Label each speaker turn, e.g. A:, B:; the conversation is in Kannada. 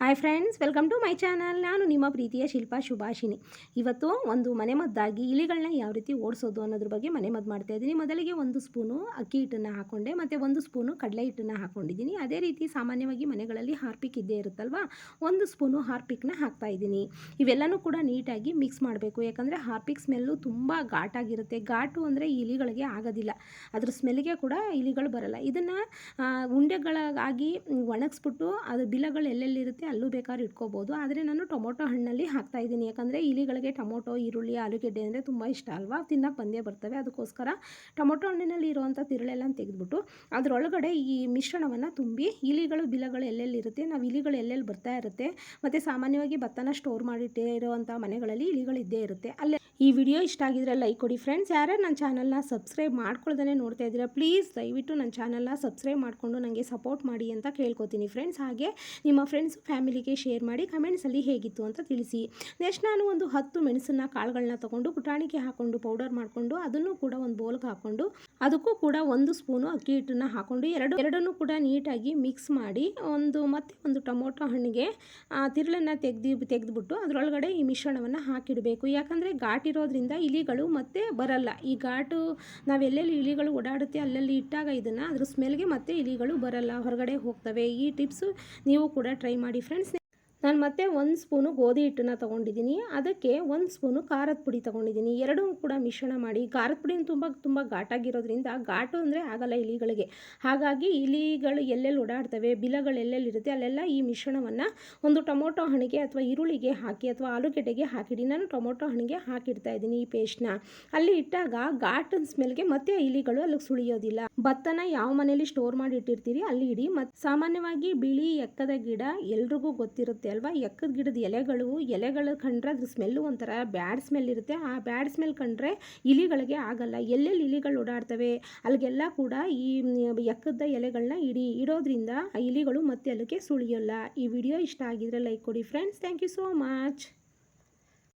A: Hi friends welcome to my channel ನಾನು ನಿಮ್ಮ ಪ್ರೀತಿಯ ಶಿಲ್ಪಾ ಶುಭಾಷಿನಿ ಇವತ್ತು ಒಂದು ಮನೆಮದ್ದಾಗಿ ಇಲಿಗಳನ್ನ ಯಾವ ರೀತಿ ಓಡಿಸೋದು ಅನ್ನೋದ್ರ ಬಗ್ಗೆ ಮನೆಮದ್ದು ಮಾಡ್ತಾ ಇದ್ದೀನಿ. ಮೊದಲಿಗೆ ಒಂದು ಸ್ಪೂನು ಅಕ್ಕಿ ಹಿಟ್ಟನ್ನು ಹಾಕೊಂಡೆ, ಮತ್ತು ಒಂದು ಸ್ಪೂನು ಕಡಲೆ ಹಿಟ್ಟನ್ನು ಹಾಕ್ಕೊಂಡಿದ್ದೀನಿ ಅದೇ ರೀತಿ ಸಾಮಾನ್ಯವಾಗಿ ಮನೆಗಳಲ್ಲಿ ಹಾರ್ಪಿಕ್ ಇದ್ದೇ ಇರುತ್ತಲ್ವಾ, ಒಂದು ಸ್ಪೂನು ಹಾರ್ಪಿಕ್ನ ಹಾಕ್ತಾ ಇದ್ದೀನಿ. ಇವೆಲ್ಲನೂ ಕೂಡ ನೀಟಾಗಿ ಮಿಕ್ಸ್ ಮಾಡಬೇಕು. ಯಾಕಂದರೆ ಹಾರ್ಪಿಕ್ ಸ್ಮೆಲ್ಲು ತುಂಬ ಘಾಟಾಗಿರುತ್ತೆ. ಘಾಟು ಅಂದರೆ ಇಲಿಗಳಿಗೆ ಆಗೋದಿಲ್ಲ. ಅದ್ರ ಸ್ಮೆಲ್ಗೆ ಕೂಡ ಇಲಿಗಳು ಬರಲ್ಲ. ಇದನ್ನು ಉಂಡೆಗಳಾಗಿ ಒಣಗಿಸ್ಬಿಟ್ಟು ಅದು ಬಿಲಗಳು ಎಲ್ಲೆಲ್ಲಿರುತ್ತೆ ಅಲ್ಲೂ ಬೇಕಾದ್ರೆ ಇಟ್ಕೋಬೋದು. ಆದರೆ ನಾನು ಟೊಮೊಟೊ ಹಣ್ಣಲ್ಲಿ ಹಾಕ್ತಾ ಇದ್ದೀನಿ. ಯಾಕಂದರೆ ಇಲಿಗಳಿಗೆ ಟೊಮೊಟೊ, ಈರುಳ್ಳಿ, ಆಲೂಗೆಡ್ಡೆ ಅಂದರೆ ತುಂಬ ಇಷ್ಟ ಅಲ್ವಾ? ತಿನ್ನಕ್ಕೆ ಬಂದೇ ಬರ್ತವೆ. ಅದಕ್ಕೋಸ್ಕರ ಟೊಮೊಟೊ ಹಣ್ಣಿನಲ್ಲಿ ಇರುವಂಥ ತಿರುಳೆಲ್ಲ ತೆಗೆದುಬಿಟ್ಟು ಅದರೊಳಗಡೆ ಈ ಮಿಶ್ರಣವನ್ನು ತುಂಬಿ ಇಲಿಗಳು, ಬಿಲಗಳು ಎಲ್ಲೆಲ್ಲಿರುತ್ತೆ ನಾವು ಇಲಿಗಳು ಎಲ್ಲೆಲ್ಲಿ ಬರ್ತಾ ಇರುತ್ತೆ? ಮತ್ತು ಸಾಮಾನ್ಯವಾಗಿ ಭತ್ತನ ಸ್ಟೋರ್ ಮಾಡಿಟ್ಟೇ ಇರುವಂಥ ಮನೆಗಳಲ್ಲಿ ಇಲಿಗಳು ಇದ್ದೇ ಇರುತ್ತೆ. ಅಲ್ಲೇ ಈ ವಿಡಿಯೋ ಇಷ್ಟ ಆಗಿದ್ರೆ ಲೈಕ್ ಕೊಡಿ ಫ್ರೆಂಡ್ಸ್ ಯಾರ್ಯಾರು ನನ್ನ ಚಾನಲ್ನ ಸಬ್ಸ್ಕ್ರೈಬ್ ಮಾಡ್ಕೊಳ್ದೇ ನೋಡ್ತಾ ಇದ್ದೀರಾ ಪ್ಲೀಸ್ ದಯವಿಟ್ಟು ನನ್ನ ಚಾನಲ್ನ ಸಬ್ಸ್ಕ್ರೈಬ್ ಮಾಡಿಕೊಂಡು ನನಗೆ ಸಪೋರ್ಟ್ ಮಾಡಿ ಅಂತ ಕೇಳ್ಕೊತೀನಿ ಫ್ರೆಂಡ್ಸ್ ಹಾಗೆ ನಿಮ್ಮ ಫ್ರೆಂಡ್ಸ್ ಫ್ಯಾಮಿಲಿಗೆ ಶೇರ್ ಮಾಡಿ ಕಮೆಂಟ್ಸಲ್ಲಿ ಹೇಗಿತ್ತು ಅಂತ ತಿಳಿಸಿ. ನೆಕ್ಸ್ಟ್ ನಾನು ಒಂದು ಹತ್ತು ಮೆಣಸನ್ನ ಕಾಳುಗಳನ್ನ ತಗೊಂಡು ಪುಟಾಣಿಗೆ ಹಾಕೊಂಡು ಪೌಡರ್ ಮಾಡಿಕೊಂಡು ಅದನ್ನು ಕೂಡ ಒಂದು ಬೌಲ್ಗೆ ಹಾಕೊಂಡು ಅದಕ್ಕೂ ಕೂಡ ಒಂದು ಸ್ಪೂನು ಅಕ್ಕಿ ಹಿಟ್ಟನ್ನ ಹಾಕೊಂಡು ಎರಡು, ಎರಡನ್ನೂ ಕೂಡ ನೀಟಾಗಿ ಮಿಕ್ಸ್ ಮಾಡಿ ಒಂದು ಮತ್ತೆ ಒಂದು ಟೊಮೊಟೊ ಹಣ್ಣಿಗೆ ತಿರುಳನ್ನು ತೆಗೆದು, ತೆಗೆದುಬಿಟ್ಟು ಅದರೊಳಗಡೆ ಈ ಮಿಶ್ರಣವನ್ನು ಹಾಕಿಡಬೇಕು. ಯಾಕಂದರೆ ಘಾಟಿರೋದ್ರಿಂದ ಇಲಿಗಳು ಮತ್ತೆ ಬರಲ್ಲ. ಈ ಘಾಟು ನಾವೆಲ್ಲೆಲ್ಲಿ ಇಲಿಗಳು ಓಡಾಡುತ್ತೆ ಅಲ್ಲಲ್ಲಿ ಇಟ್ಟಾಗ ಇದನ್ನು ಅದ್ರ ಸ್ಮೆಲ್ಗೆ ಮತ್ತೆ ಇಲಿಗಳು ಬರಲ್ಲ. ಹೊರಗಡೆ ಹೋಗ್ತವೆ. ಈ ಟಿಪ್ಸು ನೀವು ಕೂಡ ಟ್ರೈ ಮಾಡಿ ಫ್ರೆಂಡ್ಸ್ ನಾನು ಮತ್ತೆ ಒಂದು ಸ್ಪೂನು ಗೋಧಿ ಹಿಟ್ಟನ್ನು ತೊಗೊಂಡಿದ್ದೀನಿ ಅದಕ್ಕೆ ಒಂದು ಸ್ಪೂನು ಖಾರದ ಪುಡಿ ತೊಗೊಂಡಿದ್ದೀನಿ ಎರಡೂ ಕೂಡ ಮಿಶ್ರಣ ಮಾಡಿ, ಖಾರದ ಪುಡಿ ತುಂಬ ತುಂಬ ಘಾಟಾಗಿರೋದ್ರಿಂದ ಘಾಟು ಅಂದರೆ ಆಗಲ್ಲ ಇಲಿಗಳಿಗೆ. ಹಾಗಾಗಿ ಇಲಿಗಳು ಎಲ್ಲೆಲ್ಲಿ ಓಡಾಡ್ತವೆ, ಬಿಲಗಳು ಎಲ್ಲೆಲ್ಲಿರುತ್ತೆ ಅಲ್ಲೆಲ್ಲ ಈ ಮಿಶ್ರಣವನ್ನು ಒಂದು ಟೊಮೊಟೊ ಹಣ್ಣಿಗೆ ಅಥವಾ ಈರುಳ್ಳಿಗೆ ಹಾಕಿ ಅಥವಾ ಆಲೂಗೆಡ್ಡೆಗೆ ಹಾಕಿಡಿ, ನಾನು ಟೊಮೊಟೊ ಹಣ್ಣಿಗೆ ಹಾಕಿಡ್ತಾ ಇದ್ದೀನಿ ಈ ಪೇಸ್ಟ್ನ ಅಲ್ಲಿ ಇಟ್ಟಾಗ ಘಾಟನ ಸ್ಮೆಲ್ಗೆ ಮತ್ತೆ ಇಲಿಗಳು ಅಲ್ಲಿಗೆ ಸುಳಿಯೋದಿಲ್ಲ. ಭತ್ತನ ಯಾವ ಮನೇಲಿ ಸ್ಟೋರ್ ಮಾಡಿ ಇಟ್ಟಿರ್ತೀರಿ, ಅಲ್ಲಿ ಇಡಿ. ಮತ್ತು ಸಾಮಾನ್ಯವಾಗಿ ಬಿಳಿ ಎಕ್ಕದ ಗಿಡ ಎಲ್ರಿಗೂ ಗೊತ್ತಿರುತ್ತೆ ಅಲ್ವಾ? ಎಕ್ಕದ ಗಿಡದ ಎಲೆಗಳು ಎಲೆಗಳು ಕಂಡ್ರೆ ಅದ್ರ ಸ್ಮೆಲ್ಲು ಒಂಥರ ಬ್ಯಾಡ್ ಸ್ಮೆಲ್ ಇರುತ್ತೆ. ಆ ಬ್ಯಾಡ್ ಸ್ಮೆಲ್ ಕಂಡ್ರೆ ಇಲಿಗಳಿಗೆ ಆಗಲ್ಲ. ಎಲ್ಲೆಲ್ಲಿ ಇಲಿಗಳು ಓಡಾಡ್ತವೆ? ಅಲ್ಲಿಗೆಲ್ಲ ಕೂಡ ಈ ಎಕ್ಕದ ಎಲೆಗಳನ್ನ ಇಡಿ, ಇಡೋದ್ರಿಂದ ಇಲಿಗಳು ಮತ್ತೆ ಅಲ್ಲಿಗೆ ಸುಳಿಯೋಲ್ಲ. ಈ ವಿಡಿಯೋ ಇಷ್ಟ ಆಗಿದ್ರೆ ಲೈಕ್ ಕೊಡಿ friends thank you so much